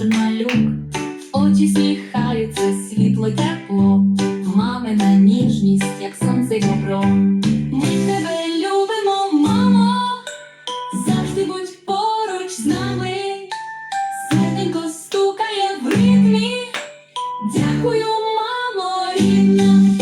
кожен малюк, очі сміхаються, світло тепло, мамина ніжність, як сонце й добро. Ми тебе любимо, мамо, завжди будь поруч з нами, серденько стукає в ритмі. Дякую, мамо, рідна.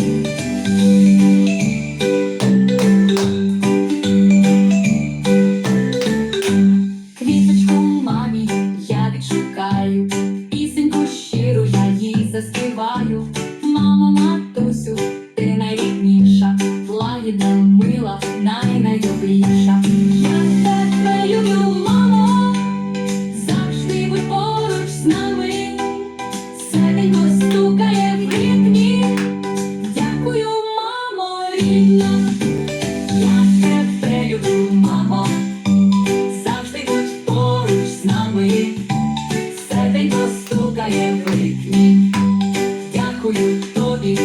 була най. Я тебе люблю, мамо, завжди будь поруч з нами. Серденько стукає в ритмі. Дякую, мамо, рідна. Я тебе люблю, мамо, завжди будь поруч з нами. Серденько стукає в ритмі. Дякую тобі.